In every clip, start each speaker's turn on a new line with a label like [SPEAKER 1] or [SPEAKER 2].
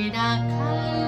[SPEAKER 1] kira kali.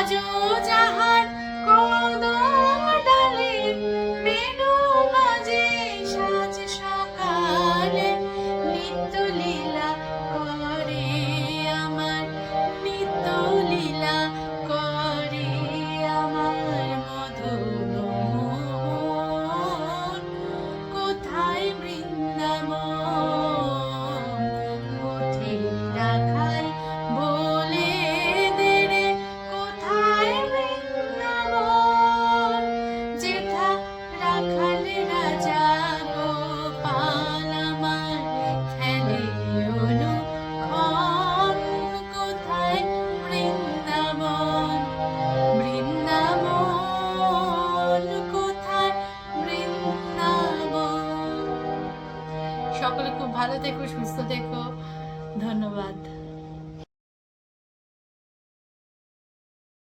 [SPEAKER 1] আজও যাহার থেকো সুস্থ থেকো ধন্যবাদ।